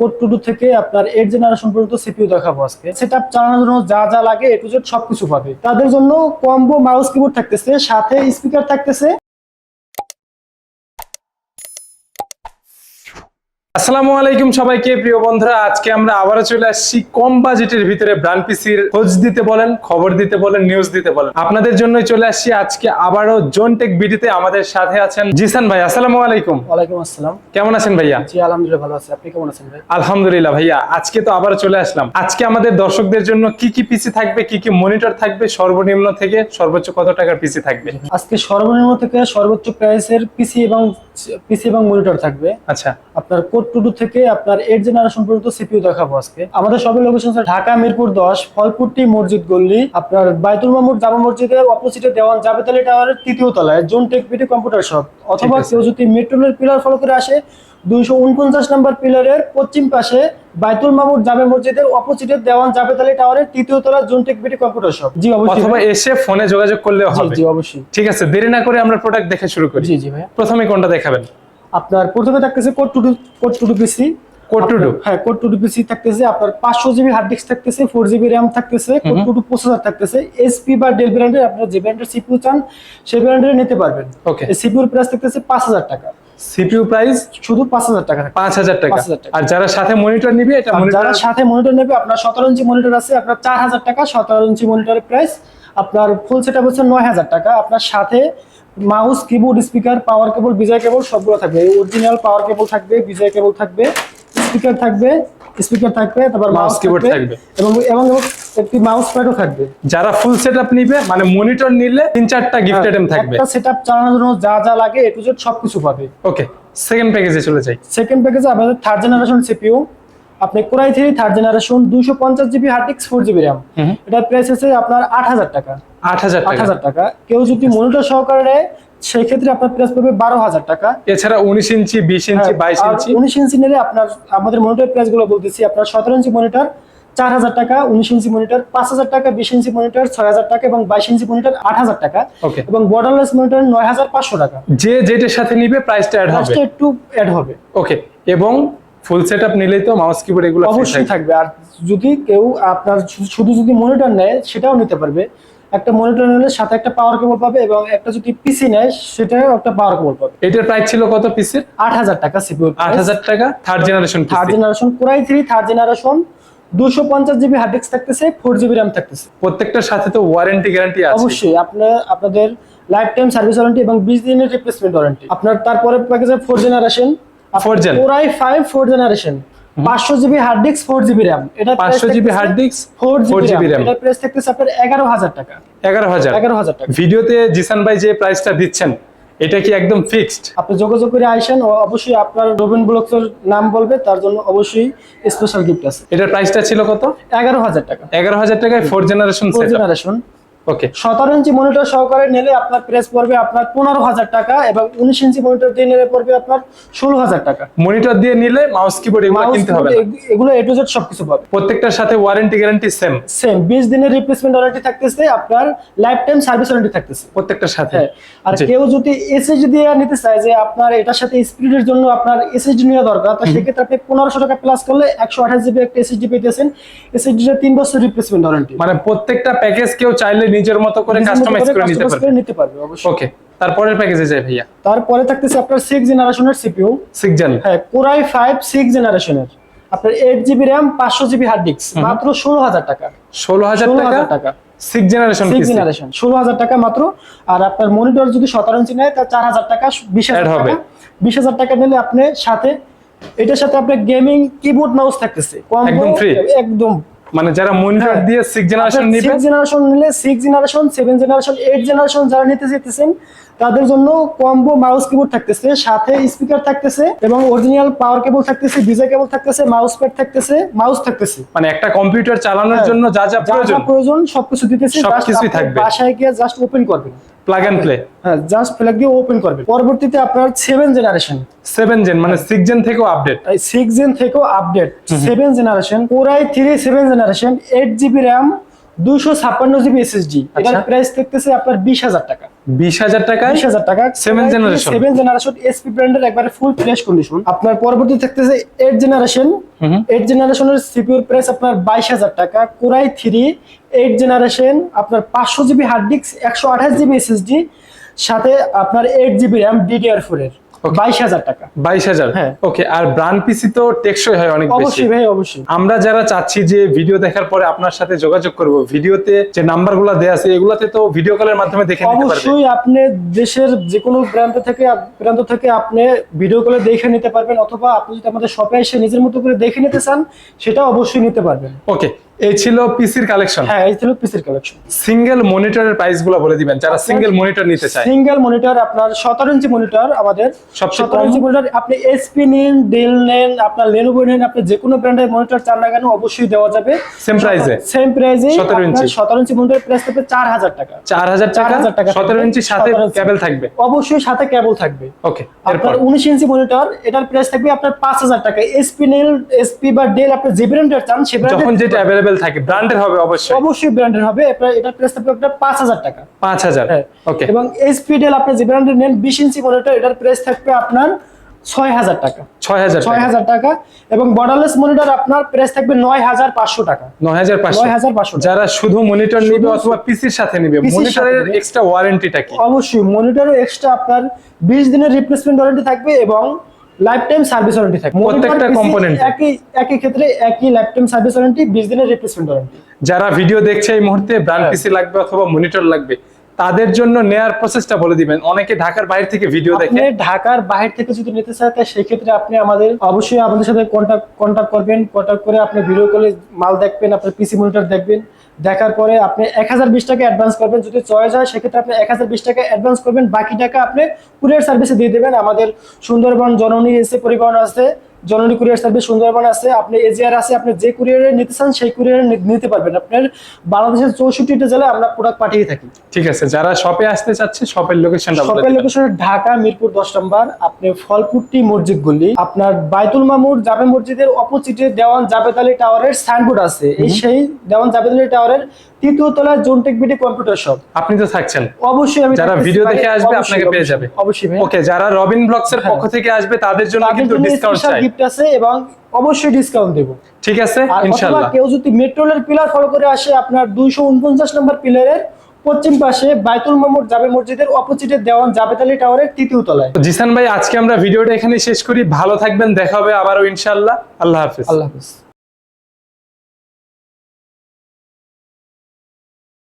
Code two থেকে আপনার eight generation পর্যন্ত সিপিইউ দেখাবো আজকে। সেটআপ চালানোর জন্য যা যা লাগে এ টু জেড সবকিছু পাবে। তাদের জন্য কম্বো মাউস কিবোর্ড থাকতেছে, সাথে স্পিকার থাকতেছে। আসসালামু আলাইকুম সবাইকে প্রিয় বন্ধুরা। আজকে আমরা আবারও চলে আসছি কম বাজেটের ভিতরে ব্র্যান্ড পিসির খোঁজ দিতে বলেন খবর দিতে বলেন নিউজ দিতে বলেন। আপনাদের জন্য চলে আসছি আজকে আবারও জোনটেক বিডিতে আমাদের সাথে আছেন জিসান ভাই। আসসালামু আলাইকুম। ওয়ালাইকুম আসসালাম। কেমন আছেন ভাইয়া? জি আলহামদুলিল্লাহ ভালো আছি। আপনি কেমন আছেন ভাই? আলহামদুলিল্লাহ ভাইয়া আজকে তো আবারও চলে আসলাম। আজকে আমাদের দর্শকদের জন্য কি কি পিসি থাকবে কি কি মনিটর থাকবে সর্বনিম্ন থেকে সর্বোচ্চ কত টাকার পিসি থাকবে? আজকে সর্বনিম্ন থেকে সর্বোচ্চ প্রাইসের পিসি এবং পিসি এবং মনিটর থাকবে। আচ্ছা। আপনার কোড টু টু থেকে আপনার এইট জেনারেশন পর্যন্ত সিপিইউ দেখাবো আজকে। আমাদের সবের লোকেশন ঢাকা মিরপুর দশ মসজিদ গল্লি আপনার বাইতুল মামুর জামা মসজিদের অপোজিটে দেওয়ান জাবেতালি টাওয়ারের তৃতীয় তলায় zone tech BT computer shop অথবা কেউ যদি মেট্রোলের পিলার ফলো করে আসে দুইশো উনপঞ্চাশ নম্বর পিলারের পশ্চিম পাশে বাইতুল মামুর জামে মসজিদের অপোজিটে দেওয়ান জাবেতালি টাওয়ারের তৃতীয় তলা zone tech BT computer shop জি অবশ্যই। অথবা এসে ফোনে যোগাযোগ করলেও জি হবে। জি অবশ্যই। ঠিক আছে দেরি না করে আমরা প্রোডাক্ট দেখে শুরু করি। জি জি ভাইয়া। প্রথমে কোনটা দেখাবেন? আপনার প্রথমে থাকতেছে core two core two PC core two two হ্যাঁ কোড টু পিসি থাকতেছে আপনার পাঁচশো জিবি হার্ড ডিস্ক থাকতেছে ফোর জিবি র্যাম থাকতেছে কোড টু টু প্রসেসর থাকতেছে এসপি বা ডেল ব্র্যান্ডের আপনারা যে ব্র্যান্ডের সিপিইউ চান সেই ব্র্যান্ডের নিতে পারবেন। ওকে এই সিপিইউর প্রাইস থাকতেছে পাঁচ হাজার টাকা। সিপিইউ প্রাইস শুধু পাঁচ হাজার টাকা পাঁচ হাজার টাকা। 5,000 টাকা। আর যারা সাথে মনিটর নিবে এটা যারা সাথে মনিটর নেবে আপনার সতেরো ইঞ্চি মনিটর আছে আপনার চার হাজার টাকা সতেরো ইঞ্চি মনিটরের প্রাইস আপনার ফুল সেট হচ্ছে নয় হাজার টাকা। আপনার সাথে mouse keyboard speaker power cable Bijoy cable সবগুলো থাকবে। অরিজিনাল পাওয়ার কেবল থাকবে বিজয় কেবল থাকবে স্পিকার থাকবে স্পিকার থাকবে তারপর মাউস কিবোর্ড থাকবে। এবং এবং একটি মাউস প্যাডও থাকবে। যারা ফুল সেটআপ নিবে মানে মনিটর নিলে তিন চারটা গিফট আইটেম থাকবে। একটা সেটআপ চালানোর জন্য যা যা লাগে এ টু জেড সবকিছু পাবে। ওকে সেকেন্ড প্যাকেজে চলে যাই। সেকেন্ড প্যাকেজে আপনাদের থার্ড জেনারেশন সিপিইউ আপনি core i three third generation দুশো পঞ্চাশ GB hard disk four GB RAM. এটার প্রাইস হচ্ছে আপনার আট হাজার টাকা। আট হাজার আট হাজার টাকা। কেউ যদি মনিটর সহকারে নেয় সেই ক্ষেত্রে আপনার প্রাইস পড়বে বারো হাজার টাকা। এছাড়া উনিশ ইঞ্চি বিশ ইঞ্চি বাইশ ইঞ্চি। উনিশ ইঞ্চি নিলে আপনার আমাদের মনিটর প্রাইসগুলো বলতেছি আপনার সতেরো ইঞ্চি মনিটর চার হাজার টাকা উনিশ ইঞ্চি মনিটর পাঁচ হাজার টাকা বিশ ইঞ্চি মনিটর ছয় হাজার টাকা এবং বাইশ ইঞ্চি মনিটর আট হাজার টাকা। ওকে এবং বর্ডারলেস মনিটর নয় হাজার পাঁচশো টাকা। যে যেটার সাথে নিবে প্রাইসটা অ্যাড হবে। প্রাইসটা একটু অ্যাড হবে। ওকে এবং ফুল সেটআপ নিলেই তো মাউস কিবোর্ড এগুলো অবশ্যই থাকবে। আর যদি কেউ আপনার শুধু যদি মনিটর নেয় সেটাও নিতে পারবে। একটা মনিটর নিলে সাথে একটা পাওয়ার কেবল পাবে এবং একটা যদি পিসি নেয় সেটাও একটা পাওয়ার কেবল পাবে। এটার প্রাইস ছিল কত পিসের আট হাজার টাকা সিপিউ আট হাজার টাকা third generation third generation core i three third generation দুশো পঞ্চাশ জিবি হার্ড ডিস্ক থাকতেছে ফোর জিবি র্যাম থাকতেছে। প্রত্যেকটার সাথে তো ওয়ারেন্টি গ্যারান্টি আছে। অবশ্যই আপনার আপনাদের লাইফ টাইম সার্ভিস ওয়ারেন্টি এবং বিশ দিনের রিপ্লেসমেন্ট ওয়ারেন্টি আপনার তারপরে প্যাকেজে four generation Four gen। Core i five four generation পাঁচশো GB hard disk four GB RAM এটা পাঁচশো GB hard disk four four GB GB RAM RAM price থাকতেছে আপনার এগারো হাজার টাকা। এগারো হাজার। এগারো হাজার টাকা। ভিডিওতে জিসান ভাই যে প্রাইসটা দিচ্ছেন এটা কি একদম ফিক্সড আপনি যোগাযোগ করে আইসেন ও অবশ্যই আপনার রবিন ব্লকের নাম বলবে তার জন্য অবশ্যই স্পেশাল গিফট আছে। এটার প্রাইসটা ছিল কত? এগারো হাজার টাকা। এগারো হাজার টাকায় ফোর জেনারেশন জেনারেশন ওকে সতেরো ইঞ্চি মনিটর সহকারে নিলে আপনার প্রাইস পড়বে আপনার পনেরো হাজার টাকা এবং উনিশ ইঞ্চি মনিটর দিয়ে নিলে পড়বে আপনার ষোলো হাজার টাকা। মনিটর দিয়ে নিলে মাউস কিবোর্ড এগুলো কিনতে হবে এগুলো এ টু জেড সবকিছু পাবে। প্রত্যেকটার সাথে ওয়ারেন্টি গ্যারান্টি সেম সেম বিশ দিনের রিপ্লেসমেন্ট ওয়ারেন্টি থাকতেছে আপনার লাইফ টাইম সার্ভিস ওয়ারেন্টি থাকতেছে। প্রত্যেকটার সাথে। হ্যাঁ আর কেউ যদি এসএসডি দিয়ে নিতে চায় যে আপনার এটার সাথে স্পিডের জন্য আপনার এসএসডি নেওয়া দরকার তো সেক্ষেত্রে আপনি পনেরোশো টাকা প্লাস করলে একশো আঠাশ জিবি একটা এসএসডি পেতেছেন এসএসডি তিন বছর রিপ্লেসমেন্ট ওয়ারেন্টি মানে প্রত্যেকটা প্যাকেজ কেউ চাইলে নিজের মতো করে কাস্টমাইজ করে নিতে পারবে। নিতে পারবে অবশ্যই। ওকে তারপরের প্যাকেজে যাই ভাইয়া। তারপরে থাকতেছে আপনার সিক্স জেনারেশনের সিপিইউ সিক্স জন হ্যাঁ কোরাই ফাইভ সিক্স জেনারেশনের আপনার এইট জিবি র্যাম পাঁচশো জিবি হার্ড ডিস্ক মাত্র ষোলো হাজার টাকা। ষোলো হাজার ষোলো টাকা? হাজার সিক্স জেনারেশন সিক্স জেনারেশন ষোলো হাজার টাকা মাত্র। আর আপনার মনিটর যদি সতেরো ইঞ্চি নেয় তার চার হাজার টাকা বিশ হাজার হবে। বিশ হাজার টাকা নিলে আপনি সাথে এটার সাথে আপনার গেমিং কিবোর্ড মাউস থাকতেছে। একদম free? একদম। মানে যারা মনিটর। দিয়ে সিক্স জেনারেশন নিবে সিক্স জেনারেশন নিলে six generation seven generation eight generation যারা নিতে যেতেছেন তাদের জন্য কম্বো মাউস কিবোর্ড থাকতেছে সাথে স্পিকার থাকতেছে এবং অরিজিনাল পাওয়ার কেবল থাকতেছে বিজয় কেবল থাকতেছে মাউস প্যাড থাকতেছে মাউস থাকতেছে। মানে একটা কম্পিউটার চালানোর হ্যাঁ। জন্য যা যা প্রয়োজন। প্রয়োজন সবকিছু দিতেছে সবকিছুই থাকবে। বাসায় গিয়ে জাস্ট ওপেন করবেন। প্লাগ এন্ড প্লে হ্যাঁ জাস্ট ফ্ল্যাগ দিয়ে ওপেন করবেন। পরবর্তীতে আপনার সেভেন জেনারেশন সেভেন জেন মানে সিক্স জেন থেকেও আপডেট সিক্স জেন থেকেও update seven generation core i three seven generation eight GB RAM দুইশো ছাপ্পান্ন জিবি এসএসডি এটার। প্রাইস থাকতেছে আপনার বিশ হাজার টাকা। বিশ হাজার টাকায় বিশ হাজার টাকা। Seven generation। Seven generation HP ব্র্যান্ডের একবারে ফুল ফ্রেশ কন্ডিশন আপনার পরবর্তী থাকতেছে জেনারেশন জেনারেশনের প্রাইস আপনার বাইশ হাজার টাকা। কোরাই জেনারেশন আপনার পাঁচশো জিবি হার্ড ডিস্ক একশো আঠাশ জিবি এসএসডি সাথে আপনার eight GB RAM DDR four এর। টাকা। হ্যাঁ। ওকে আর পিসি তো টেকসই হয় অনেক বেশি। অবশ্যই ভাই অবশ্যই। আমরা যারা চাচ্ছি যে ভিডিও দেখার পরে আপনার সাথে যোগাযোগ করব ভিডিওতে যে নাম্বার নাম্বারগুলো দেয়া আছে এগুলাতে তো ভিডিও কলের মাধ্যমে দেখে নিতে অবশ্যই আপনি দেশের যে কোনো প্রান্ত থেকে প্রান্ত থেকে আপনি ভিডিও কলে দেখে নিতে পারবেন অথবা আপনি যদি আমাদের শপে এসে নিজের মতো করে দেখে নিতে চান সেটা অবশ্যই নিতে পারবেন। ওকে এই ছিল পিসির কালেকশন হ্যাঁ এই ছিল পিসির কালেকশন সিঙ্গেল মনিটরের প্রাইসগুলো বলে দিবেন যারা সিঙ্গেল মনিটর নিতে চায়। সিঙ্গেল মনিটর আপনার সতেরো ইঞ্চি মনিটর আমাদের সবচেয়ে কম? ইঞ্চি মনিটর আপনি এসপি নিন ডেল নেন আপনার লেনোভো নেন আপনি যে কোনো ব্র্যান্ডের মনিটর চান না কেন অবশ্যই দেওয়া যাবে। Price এ? সেম প্রাইসে 17 ইঞ্চি? সতেরো ইঞ্চি মনিটর প্রাইস থাকবে চার হাজার টাকা। চার হাজার টাকা? 4,000 টাকা সতেরো থাকবে, ইঞ্চি সাথে কেবল থাকবে? অবশ্যই সাথে কেবল থাকবে। ওকে এরপর? আপনার উনিশ ইঞ্চি মনিটর এটার প্রাইস থাকবে আপনার পাঁচ হাজার টাকা। এসপি নেল এসপি বা ডেল আপনি যে ব্র্যান্ডের চান সে যখন ব্র্যান্ডের যেটা অ্যাভেলেবেল থাকে ব্র্যান্ডের হবে অবশ্যই। অবশ্যই ব্র্যান্ডের হবে এটার প্রাইস থাকবে আপনার পাঁচ হাজার টাকা। পাঁচ হাজার হ্যাঁ। ওকে এবং এসপি ডেল আপনি যে ব্র্যান্ডের নেন বিশ ইঞ্চি মনিটর এটার প্রাইস থাকবে আপনার ছয় হাজার টাকা। ছয় হাজার ছয় হাজার টাকা। এবং বর্ডারলেস মনিটর আপনার প্রাইস থাকবে নয় হাজার পাঁচশো টাকা। নয় হাজার পাঁচশো। নয় হাজার পাঁচশো যারা শুধু মনিটর নিবে অথবা পিসির সাথে নিবে মনিটরের এক্সট্রা ওয়ারেন্টিটা কি? অবশ্যই মনিটরে এক্সট্রা আপনার বিশ দিনের রিপ্লেসমেন্ট ওয়ারেন্টি থাকবে এবং লাইফ টাইম সার্ভিস ওয়ারেন্টি থাকে প্রত্যেকটা এ। একই একই ক্ষেত্রে একই লাইফ টাইম সার্ভিস ওয়ারেন্টি বিশ দিনের রিপ্লেসমেন্ট ওয়ারেন্টি যারা ভিডিও দেখছে এই মুহূর্তে ব্র্যান্ড। পিসি লাগবে অথবা মনিটর লাগবে তাদের জন্য নেয়ার প্রসেসটা বলে দিবেন। অনেকে ঢাকার বাইরে থেকে ভিডিও দেখে। ঢাকার বাইরে থেকে যদি নিতে চায় তাহলে সেই ক্ষেত্রে আপনি আমাদের অবশ্যই আমাদের সাথে কন্টাক্ট কন্টাক্ট করবেন। কন্টাক্ট করে আপনি ভিডিও কলে মাল দেখবেন আপনার পিসি মনিটর দেখবেন। দেখার পরে আপনি এক হাজার বিশ টাকা অ্যাডভান্স করবেন। যদি চয়েস হয় সেক্ষেত্রে আপনি এক হাজার বিশ টাকা অ্যাডভান্স করবেন। বাকি টাকা আপনি কুরিয়ার সার্ভিসে দিয়ে দেবেন। আমাদের সুন্দরবন জননী এসে পরিবহন আছে। জননী কুরিয়ার সার্ভিস সুন্দরবন আছে আপনি এজিআর আছে আপনি যে কুরিয়ারে নিতে চান সেই কুরিয়ারে নিতে পারবেন। আপনার বাংলাদেশের চৌষট্টিটা জেলায় আমরা প্রোডাক্ট পাঠিয়ে থাকি। ঠিক আছে যারা শপে আসতে চাচ্ছে শপের লোকেশনটা শপের লোকেশন ঢাকা মিরপুর দশ নম্বর আপনি ফলপুট্টি মসজিদ গলি আপনার বাইতুল মামুর জামে মসজিদের অপোজিটে দেওয়ান জাবেদ আলী টাওয়ারের সাইনবোর্ড আছে। এই সেই দেওয়ান জাবেদ আলী টাওয়ারের তৃতীয় তলায় জোনটেক বিডি কম্পিউটার শপ আপনি তো থাকছেন। অবশ্যই আমি যারা ভিডিও দেখে আসবে আপনাকে পেয়ে যাবে। অবশ্যই ওকে যারা রবিন ব্লগস এর পক্ষ থেকে আসবে তাদের জন্য কিন্তু ডিসকাউন্ট চাই। গিফট আছে এবং অবশ্যই ডিসকাউন্ট দেব। ঠিক আছে ইনশাআল্লাহ কেউ যদি মেট্রোলের পিলার ফলো করে আসে আপনার দুইশো উনপঞ্চাশ নম্বর পিলারের পশ্চিম পাশে বাইতুল মামুর জাবে মসজিদের অপোজিটে দেওয়ান জাবেতালি টাওয়ারের তৃতীয় তলায়। জিসান ভাই আজকে আমরা ভিডিওটা এখানে শেষ করি। ভালো থাকবেন দেখা হবে আবারও ইনশাআল্লাহ আল্লাহ হাফেজ। আল্লাহ হাফিজ।